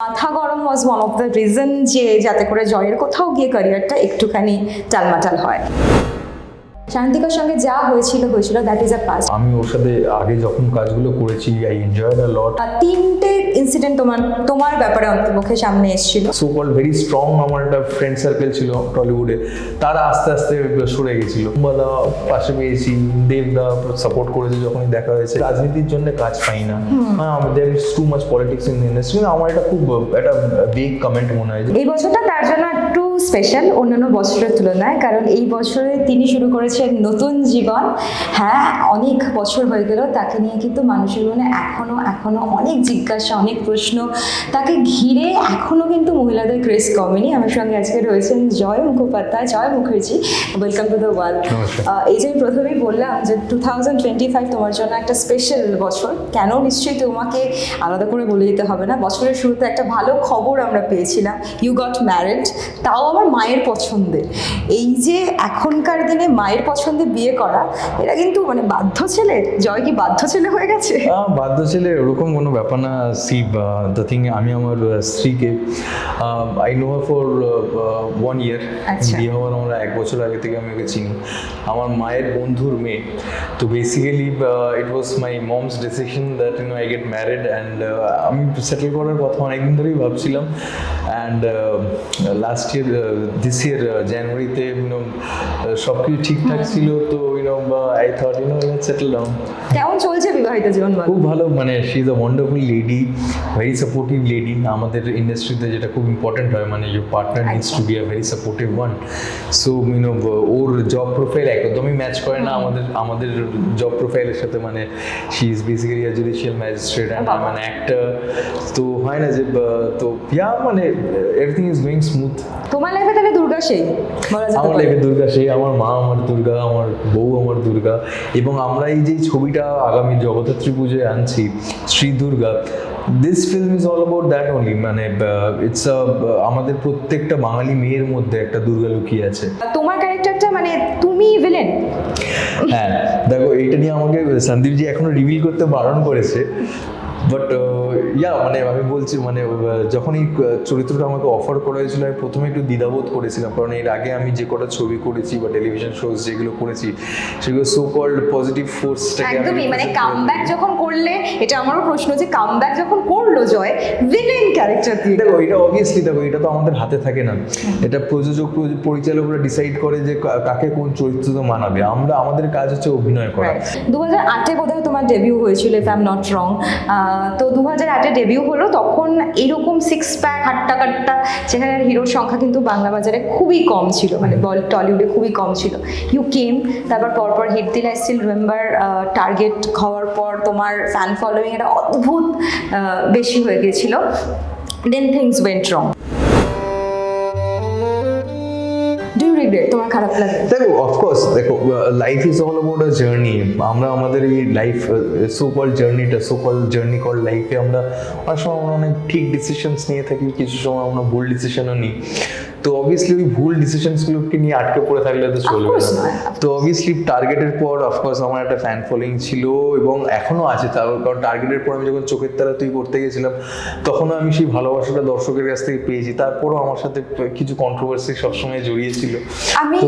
মাথা গরম was one of the reason যে যাতে করে জয়ের কোথাও গিয়ে ক্যারিয়ারটা একটুখানি টালমাটাল হয়। শান্তিকার সঙ্গে যা হয়েছিল হয়েছিল দ্যাট ইজ আ পাস্ট আমি ওর সাথে আগে যখন কাজগুলো করেছি আই এনজয়েড আ লট তিনটে ইনসিডেন্ট তোমার তোমার ব্যাপারে অন্তপক্ষে সামনে এসেছিল। সো কল ভেরি স্ট্রং আমার একটা ফ্রেন্ড সার্কেল ছিল টলিউডে তারা আস্তে আস্তে সরে গেছিল। বাদা পাশে পেয়েছি দেবদা সাপোর্ট করেছে যখনই দেখা হয়েছে। রাজনীতির জন্য কাজ পাই না। There is too much politics in industry আমার এটা খুব একটা বিগ কমেন্ট মনে হয় এই বছরটা তার জন্য একটু স্পেশাল অন্যান্য বছরের তুলনায় কারণ এই বছরে তিনি শুরু করেছেন নতুন জীবন হ্যাঁ অনেক বছর হয়ে গেল তাকে নিয়ে কিন্তু মানুষের মনে এখনও এখনও অনেক জিজ্ঞাসা অনেক প্রশ্ন। তাকে ঘিরে এখনও কিন্তু মহিলাদের ক্রেজ কমেনি। আমার সঙ্গে আজকে রয়েছেন Joy Mukhopadhyay. Joy Mukherjee welcome to the world এই যে প্রথমেই বললাম যে টু থাউজেন্ড টোয়েন্টি ফাইভ তোমার জন্য একটা স্পেশাল বছর। কেন নিশ্চয়ই তোমাকে আলাদা করে বলে দিতে হবে না? বছরের শুরুতে একটা ভালো খবর আমরা পেয়েছিলাম ইউ গট ম্যারিড তাও আমার মায়ের পছন্দের। এই যে এখনকার দিনে মায়ের পছন্দে বিয়ে করা এটা কিন্তু মানে বাধ্য ছেলে? জয় কি বাধ্য ছেলে হয়ে গেছে? বাধ্য ছেলে ওরকম কোনো ব্যাপার না সি দ্য থিং আমি আমার স্ত্রীকে I know for one year. বিয়ে হওয়ার আমরা এক বছর আগে থেকে আমি ওকে চিনি। আমার মায়ের বন্ধুর মেয়ে। তো basically it was my mom's decision that you know I get married and আমি সেটেল করার কথা অনেকদিন ধরেই ভাবছিলাম। And last year this year জানুয়ারিতে ইউনো সব কিছু ঠিকঠাক ছিল তো you know I thought you know settle down কেমন চলছে বিবাহিত জীবন খুব ভালো মানে she is a wonderful lady very supportive lady আমাদের ইন্ডাস্ট্রিতে যেটা খুব ইম্পর্টেন্ট হয় মানে partner needs to be a very supportive one so you know or job profile একদমই ম্যাচ করে না আমাদের আমাদের জব প্রোফাইলের সাথে মানে she is basically a judicial magistrate and I an actor তো হয় না যে তো ইয়া মানে এভরিথিং ইজ গোয়িং স্মুথ তোমার লাইফে তাহলে দুর্গা সেই আমার লাইফে দুর্গা সেই আমার মা আমার দুর্গা আমার বউ আমার দুর্গা এবং আমরা এই যে ছবিটা আগামী জগদ্ধাত্রী পুজোয় আনছি Shri Durga this film is all about that only মানে ইটস আমাদের প্রত্যেকটা বাঙালি মেয়ের মধ্যে একটা দুর্গা লুকিয়ে আছে। তোমার ক্যারেক্টারটা মানে তুমি ভিলেন হ্যাঁ দেখো এইটা নিয়ে আমাকে সন্দীপজি এখনও রিভিল করতে বারণ করেছে। বাট ইয়া মানে আমি বলছি মানে যখন এই চরিত্রটা আমাকে অফার করা হয়েছিল আমি প্রথমে একটু দ্বিধাবোধ করেছিলাম। কারণ এর আগে আমি যে কটা ছবি করেছি বা টেলিভিশন শোজ যেগুলো করেছি সেগুলো সো কল্ড পজিটিভ ফোর্সটাকে একদমই মানে কামব্যাক যখন করলে এটা আমারও প্রশ্ন যে কামব্যাক যখন করল জয় ভিলেন ক্যারেক্টার দিয়ে। দেখো এটা অবভিয়াসলি দেখো এটা তো আমাদের হাতে থাকে না। এটা প্রযোজক পরিচালকরা ডিসাইড করে যে কাকে কোন চরিত্র মানাবে। আমরা আমাদের কাজ হচ্ছে অভিনয় করা। দু হাজার আটে বোধহয় তোমার ডেবিউ হয়েছিল if I am not wrong তো দু হাজার আটে ডেবিউ হলো তখন এরকম সিক্স প্যাক হাট্টা কাট্টা চেহারার হিরোর সংখ্যা কিন্তু বাংলা বাজারে খুবই কম ছিল মানে বল টলিউডে খুবই কম ছিল। ইউ কেম তারপর পরপর হিট দিল আই স্টিল রিমেম্বার টার্গেট হওয়ার পর তোমার ফ্যান ফলোয়িং এটা অদ্ভুত বেশি হয়ে গিয়েছিল then things went wrong regret তোমার খারাপ লাগে দেখো অফকোর্স দেখো life is all about a journey আমরা আমাদের এই লাইফ সো কল জার্নিটা সো কল জার্নি কল লাইফে আমরা অনেক সময় আমরা অনেক ঠিক ডিসিশনস নিয়ে থাকি, কিছু সময় আমরা ভুল ডিসিশনও নিই। তো অবভিয়াসলি ওই ভুল ডিসিশনসগুলোকে নিয়ে আটকে পড়ে থাকলে তো চলবে না। তো অবভিয়াসলি টার্গেটের পর অফকোর্স আমার একটা ফ্যান ফলোয়িং ছিল এবং এখনও আছে তার কারণ টার্গেটের পর আমি যখন চোখের তারা তুই করতে গেছিলাম তখনও আমি সেই ভালোবাসাটা দর্শকের কাছ থেকে পেয়েছি। তারপরও আমার সাথে কিছু কন্ট্রোভার্সি সবসময় জড়িয়েছিল আমি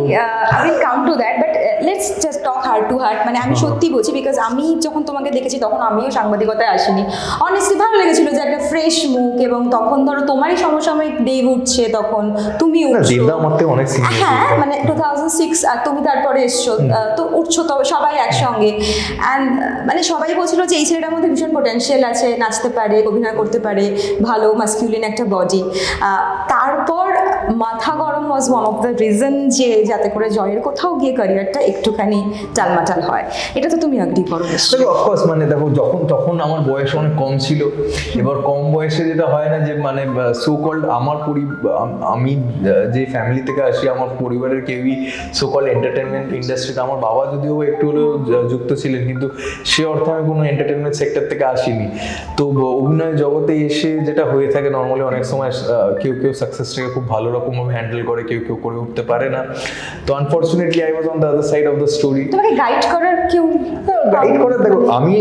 আমি come to that but let's just talk heart to heart মানে আমি সত্যি বলছি বিকজ আমি যখন তোমাকে দেখেছি তখন আমিও সাংবাদিকতায় আসিনি। অনেস্টলি ভালো লেগেছিল যে একটা ফ্রেশ মুখ এবং তখন ধরো তোমারই সমসাময়িক দেব উঠছে তখন তুমি হ্যাঁ মানে টু থাউজেন্ড সিক্স আর তুমি তারপরে এসছো তো উঠছো তবে সবাই একসঙ্গে। অ্যান্ড মানে সবাই বলছিল যে এই ছেলেটার মধ্যে ভীষণ পোটেনশিয়াল আছে নাচতে পারে অভিনয় করতে পারে ভালো মাস্কিউলিন একটা বডি তারপর মাথা গরম was one of the reason যে যাতে করে জয়ের কোথাও গিয়ে ক্যারিয়ারটা একটুখানি টালমাটাল হয়। এটা তো তুমি অ্যাগ্রি করো। দেখো অফকোর্স মানে দেখো, যখন, তখন আমার বয়স অনেক কম ছিল। এবার কম বয়সে যেটা হয় না যে মানে সো কল্ড আমার পরি, আমি যে ফ্যামিলি থেকে আসি, আমার পরিবারের কেউই সো এন্টারটেনমেন্ট ইন্ডাস্ট্রিতে আমার বাবা যদিও একটু হলেও যুক্ত ছিলেন, কিন্তু সে অর্থে আমি কোনো এন্টারটেনমেন্ট সেক্টর থেকে আসিনি। তো অভিনয় জগতে এসে যেটা হয়ে থাকে নর্মালি অনেক সময় কেউ কেউ সাকসেসটাকে খুব ভালো রকমভাবে হ্যান্ডেল করে কেউ কেউ করে উঠতে পারে না। তো unfortunately I was on the other side of the story তোমাকে গাইড করার কেউ গাইড করে দেখো আমি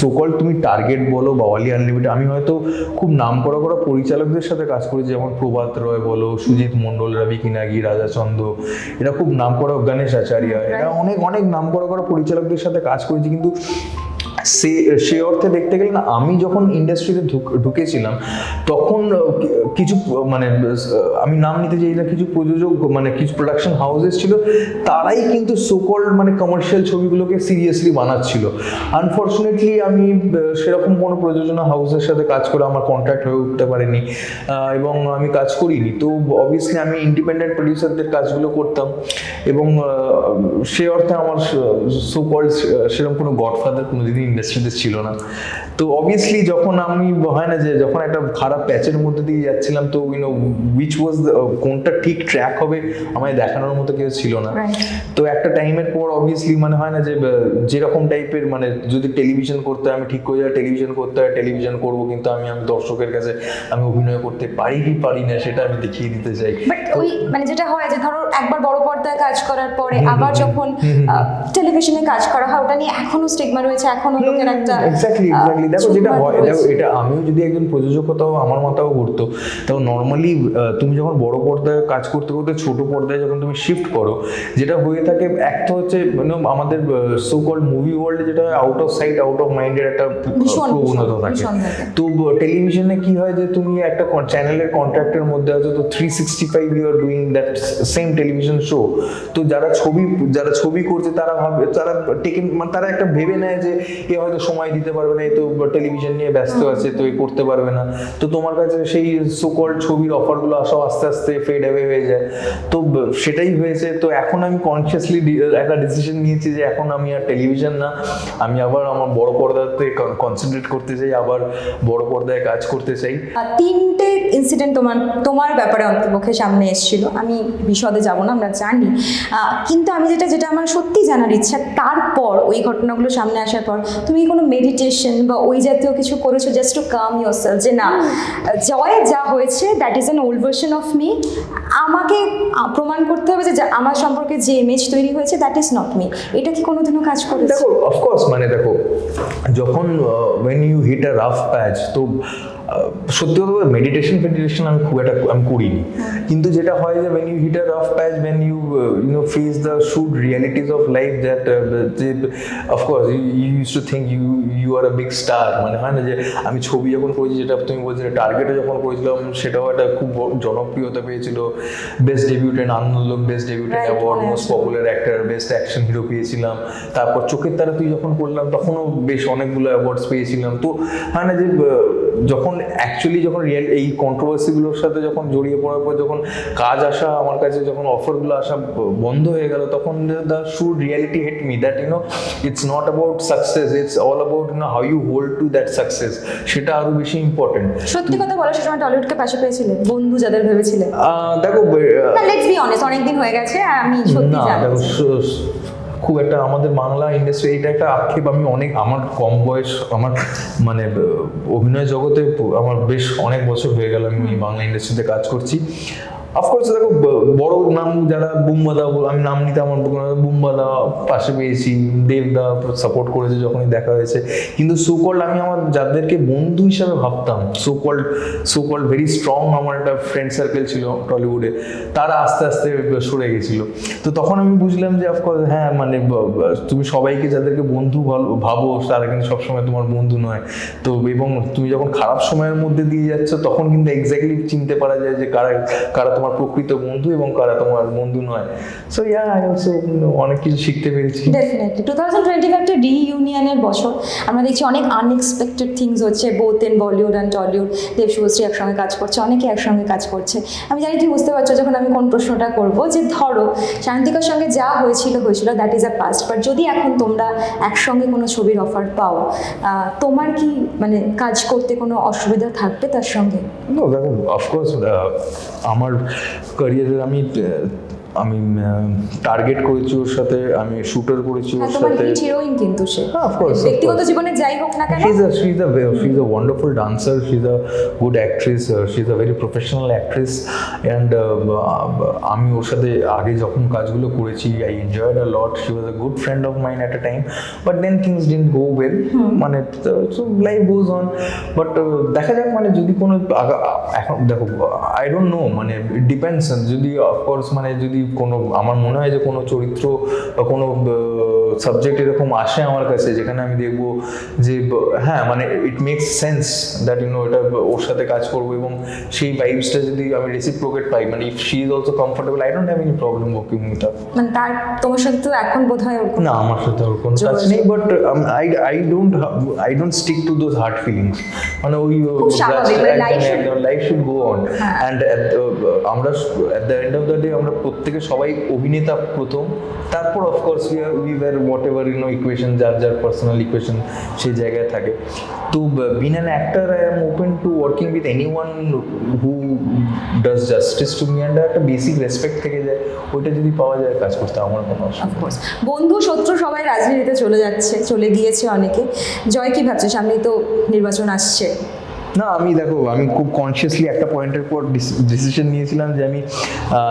সোকল তুমি টার্গেট বলো বা অলি আনলিমিটেড আমি হয়তো খুব নাম করা করা পরিচালকদের সাথে কাজ করেছি যেমন প্রভাত রয় বলো সুজিত মণ্ডল রবি কিনাগি রাজাচন্দ্র এরা খুব নাম করা গণেশ আচার্য এরা অনেক অনেক নাম করা করা পরিচালকদের সাথে কাজ করেছি কিন্তু সে সে অর্থে দেখতে গেলে না, আমি যখন ইন্ডাস্ট্রিতে ঢুকেছিলাম, তখন কিছু মানে আমি নাম নিতে চাই না, কিছু প্রযোজক মানে কিছু প্রোডাকশন হাউসেস ছিল, তারাই কিন্তু সোকল মানে কমার্শিয়াল ছবিগুলোকে সিরিয়াসলি বানাচ্ছিল। আনফর্চুনেটলি আমি সেরকম কোনো প্রযোজনা হাউসের সাথে কাজ করে আমার কন্ট্যাক্ট হয়ে উঠতে পারেনি এবং আমি কাজ করিনি। তো অবভিয়াসলি আমি ইন্ডিপেন্ডেন্ট প্রডিউসারদের কাজগুলো করতাম, এবং সে অর্থে আমার সো কল্ড সেরকম কোনো গডফাদার কোনো দিনই ইন্ডাস্ট্রিতে ছিল না। তো অবভিয়াসলি যখন আমি হয় না যে যখন একটা খারাপ প্যাচের মধ্যে দিয়ে যাচ্ছিলাম তো ইউনো উইচ ওয়াজ কোনটা ঠিক ট্র্যাক হবে আমায় দেখানোর মতো কেউ ছিল না। তো একটা টাইমের পর অবভিয়াসলি মানে হয় না যে যেরকম টাইপের মানে যদি টেলিভিশন করতে হয় আমি ঠিক করে যাই টেলিভিশন করতে হয় টেলিভিশন করব কিন্তু আমি আমি দর্শকের কাছে আমি অভিনয় করতে পারি কি পারি না সেটা আমি দেখিয়ে দিতে চাই। বাট ওই মানে যেটা হয় যে ধরো একবার বড় পর্দায় কাজ করার পরে আবার যখন টেলিভিশনে কাজ করা হয় ওটা নিয়ে এখনও স্টিগমা রয়েছে এখনও লোকের একটা এক্স্যাক্টলি এক্স্যাক্টলি দেখো যেটা হয় দেখো এটা আমিও যদি একজন প্রযোজক হতাম আমার মাথাও ঘুরতো। তখন নর্মালি তুমি যখন বড় পর্দায় কাজ করতে করতে ছোট পর্দায় যখন তুমি শিফট করো যেটা হয়ে থাকে একটা হচ্ছে মানে আমাদের সো কল্ড মুভি ওয়ার্ল্ডে যেটা out of sight out of মাইন্ডের একটা প্রবণতা থাকে। তো টেলিভিশনে কি হয় যে তুমি একটা চ্যানেলের কন্ট্রাক্টের মধ্যে আছো তো three sixty five you are doing that same television show তো যারা ছবি যারা ছবি করছে তারা ভাবে তারা টেকেন মানে তারা একটা ভেবে নেয় যে এ হয়তো সময় দিতে পারবে না এই তো টেলিভিশন নিয়ে ব্যস্ত আছে তো করতে পারবে না। তো তোমার কাছে সেই সুকল ছবির অফারগুলো আসা আস্তে আস্তে ফেড অ্যাওয়ে হয়ে যায়। তো সেটাই হয়েছে। তো এখন আমি কনসিয়াসলি একটা ডিসিশন নিয়েছি যে এখন আমি আর টেলিভিশন না। আমি আবার আমার বড় পর্দাতে কনসেন্ট্রেট করতে চাই আবার বড় পর্দায় কাজ করতে চাই। তিনটে ইনসিডেন্ট তোমার তোমার ব্যাপারে অন্তপক্ষে সামনে এসেছিল। আমি বিশদে যাব না আমরা জানি। কিন্তু আমি যেটা যেটা আমার সত্যি জানার ইচ্ছা তারপর ওই ঘটনাগুলো সামনে আসার পর তুমি কোনো মেডিটেশন বা ওই জাতীয় কিছু করেছ জাস্ট টু কাম ইউর যে না, জয় যা হয়েছে that is an old version of me আমাকে প্রমাণ করতে হবে যে আমার সম্পর্কে যে ইমেজ তৈরি হয়েছে দ্যাট ইজ নট মি এটা কি কোনোদিনও কাজ করে দেখো অফকোর্স মানে দেখো, যখন when you hit a rough patch তো সত্যি কথা মেডিটেশন ফেডিটেশন আমি খুব একটা আমি করিনি। কিন্তু যেটা হয় যে when you hit a rough patch when you you know face the should realities of life that যে of course you use to think you you are a big star মানে হয় না যে আমি ছবি যখন করেছি যেটা তুমি বলছিলে টার্গেটে যখন করেছিলাম সেটাও একটা খুব জনপ্রিয়তা পেয়েছিল। Best debutante Ananda best debutante award most popular actor best action hero পেয়েছিলাম। তারপর চোখের তারা তুই যখন করলাম তখনও বেশ অনেকগুলো অ্যাওয়ার্ডস পেয়েছিলাম। তো হয় না যে যখন অ্যাকচুয়ালি যখন রিয়েল এই কন্ট্রোভার্সিগুলোর সাথে যখন জড়িয়ে পড়ার পর যখন কাজ আসা আমার কাছে যখন অফারগুলো আসা বন্ধ হয়ে গেল তখন the should reality hate me that you know it's not about success it's all about you know how you hold to that success সেটা আরও বেশি ইম্পর্টেন্ট সত্যি কথা বলো সে সময় টলিউডকে পাশে পেয়েছিলে বন্ধু যাদের ভেবেছিলে দেখো লেটস বি অনেস্ট অনেকদিন হয়ে গেছে আমি সত্যি জানি। খুব একটা আমাদের বাংলা ইন্ডাস্ট্রি এটা একটা আক্ষেপ আমি অনেক, আমার কম বয়স, আমার মানে অভিনয় জগতে আমার বেশ অনেক বছর হয়ে গেল আমি বাংলা ইন্ডাস্ট্রিতে কাজ করছি। অফকোর্স দেখো বড় নাম যারা বুম্বাদা আমি নাম নিতে আমার বুম্বাদা পাশে পেয়েছি দেবদা সাপোর্ট করেছে যখনই দেখা হয়েছে। কিন্তু সুকল্ড, আমি আমার যাদেরকে বন্ধু হিসাবে ভাবতাম, সুকল্ড সুকল্ড ভেরি স্ট্রং আমার একটা ফ্রেন্ড সার্কেল ছিল টলিউডে তারা আস্তে আস্তে সরে গেছিল। তো তখন আমি বুঝলাম যে অফকোর্স হ্যাঁ মানে তুমি সবাইকে যাদেরকে বন্ধু ভাবো, তারা কিন্তু সবসময় তোমার বন্ধু নয়। তো এবং তুমি যখন খারাপ সময়ের মধ্যে দিয়ে যাচ্ছ, তখন কিন্তু এক্স্যাক্টলি চিনতে পারা যায় যে কারা কারা তোমার প্রকৃত বন্ধু এবং কারা তোমার বন্ধু নয়। সো ইয়া আই অলসো অনেক কিছু শিখতে পেরেছি। ডেফিনেটলি টু থাউজেন্ড টোয়েন্টি ফাইভটা রিইউনিয়নের বছর আমরা দেখছি অনেক আনএক্সপেক্টেড থিংস হচ্ছে both in Bollywood and Tollywood Dev Subhashree একসঙ্গে কাজ করছে অনেকে একসঙ্গে কাজ করছে। আমি জানি তুমি বুঝতে পারছ যখন আমি কোন প্রশ্নটা করব যে ধরো শান্তিকার সঙ্গে যা হয়েছিল হয়েছিল that is a past but যদি এখন তোমরা একসঙ্গে কোনো ছবির অফার পাও তোমার কি মানে কাজ করতে কোনো অসুবিধা থাকবে তার সঙ্গে? নো দেখো অফকোর্স আমার Corriere della Mitte আমি টার্গেট করেছি ওর সাথে আমি শুটার করেছি ওর হ্যাঁ সাথে হিট হিরোইন কিন্তু সে হ্যাঁ, ব্যক্তিগত. জীবনে যাই হোক না কেন a she's a ve- she's a wonderful dancer. She's a good actress. Uh, she's a very professional actress. And uh, uh, আমি ওর সাথে আগে যখন কাজগুলো করেছি I enjoyed a lot she was a good friend of mine at a time but then things didn't go well মানে so life goes on but দেখা যাক মানে যদি কোনো এখন দেখো আই ডোন্ট নো মানে ডিপেন্ডস যদি অফকোর্স মানে যদি কোনো আমার মনে হয় যে কোনো চরিত্র বা কোনো সাবজেক্ট এরকম আসে আমার কাছে যেখানে আমি দেখব যে হ্যাঁ মানে it makes sense that you know এটা ওর সাথে কাজ করব এবং সেই ভাইবসটা যদি আমি রেসিপ্রোকেট পাই মানে if she is also comfortable I don't have any problem working with her মানে তার তোমার সাথে তো এখন বোধ হয় না আমার সাথে ওর কোনো টাচ নেই but I I don't I don't stick to those hurt feelings মানে ওই life should go on. And আমরা at the end of the day আমরা প্রত্যেকে সবাই অভিনেতা প্রথম তারপর of course we were whatever you know equation যার যার পার্সোনাল ইকুয়েশন সেই জায়গায় থাকে। তো being an actor I am open to working with anyone who does justice to me and একটা বেসিক রেসপেক্ট থেকে যায়। ওইটা যদি পাওয়া যায়, কাজ করতে আমার কোনো। অফকোর্স বন্ধু, শত্রু সবাই রাজনীতিতে চলে যাচ্ছে, চলে গিয়েছে অনেকে। জয় কি ভাবছে? সামনেই তো নির্বাচন আসছে। না আমি দেখো আমি খুব কনসিয়াসলি একটা পয়েন্টের পর ডিসিশন নিয়েছিলাম যে আমি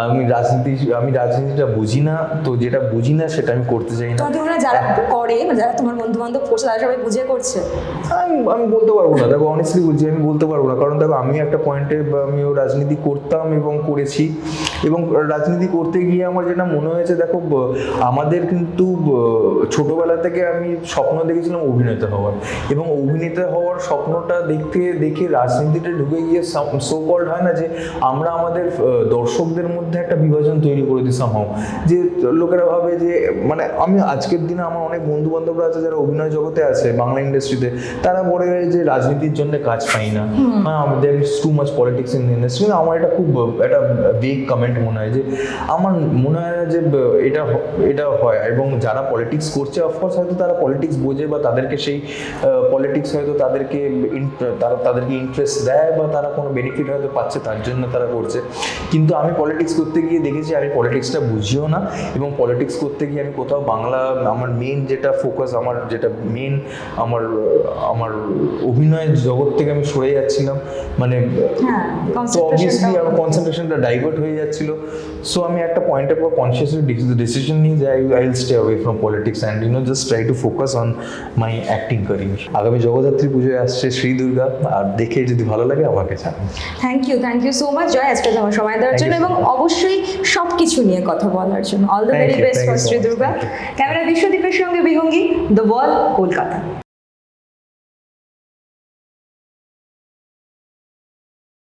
আমি রাজনীতি আমি রাজনীতিটা বুঝি না তো যেটা বুঝি না সেটা আমি করতে চাই না। যারা করে মানে যারা তোমার বন্ধু বান্ধব করছে তারা সবাই বুঝে করছে? আমি আমি বলতে পারব না। দেখো অনেস্টলি বলছি আমি বলতে পারব না। কারণ দেখো আমি একটা পয়েন্টে আমিও রাজনীতি করতাম এবং করেছি। এবং রাজনীতি করতে গিয়ে আমার যেটা মনে হয়েছে দেখো আমাদের কিন্তু ছোটবেলা থেকে আমি স্বপ্ন দেখেছিলাম অভিনেতা হওয়ার। এবং অভিনেতা হওয়ার স্বপ্নটা দেখতে দেখে রাজনীতিতে ঢুকে গিয়ে সো কল্ড হয় না যে আমরা আমাদের দর্শকদের মধ্যে একটা বিভাজন তৈরি করে দিই সামহাও যে লোকেরা ভাবে যে মানে আমি আজকের দিনে আমার অনেক বন্ধু বান্ধবরা আছে যারা অভিনয় জগতে আছে বাংলা ইন্ডাস্ট্রিতে তারা বলে যে রাজনীতির জন্য কাজ পাই না। হ্যাঁ আমাদের too much politics in industry আমার এটা খুব একটা বেগ কমেন্ট মনে হয় যে আমার মনে হয় না যে এটা এটা হয়। এবং যারা পলিটিক্স করছে অফকোর্স হয়তো তারা পলিটিক্স বোঝে বা তাদেরকে সেই পলিটিক্স হয়তো তাদেরকে তারা তাদেরকে ইন্টারেস্ট দেয় বা তারা কোনো বেনিফিট হয়তো পাচ্ছে তার জন্য তারা করছে। কিন্তু আমি পলিটিক্স করতে গিয়ে দেখেছি আমি পলিটিক্সটা বুঝিও না এবং পলিটিক্স করতে গিয়ে আমি কোথাও বাংলা আমার মেন যেটা ফোকাস আমার যেটা মেন আমার আমার অভিনয়ের জগৎ থেকে আমি সরে যাচ্ছিলাম। মানে হ্যাঁ তো অবভিয়াসলি আমার কনসেন্ট্রেশনটা ডাইভার্ট হয়ে যাচ্ছিল। সো আমি একটা পয়েন্টের পর কনসিয়াসলি ডিসিশন নিই যে I will stay away from politics and you know just try to focus on my acting career আগামী জগদ্ধাত্রী পুজোয় আসছে শ্রী দুর্গা আর দেখে যদি ভালো লাগে আমাকে জানান thank you thank you so much Joy আজকে তোমার সময় দেওয়ার জন্য এবং অবশ্যই সব কিছু নিয়ে কথা বলার জন্য। All the very best for Shri Durga. Camera বিশ্বদীপের সঙ্গে বিহঙ্গি দ্য বল কলকাতা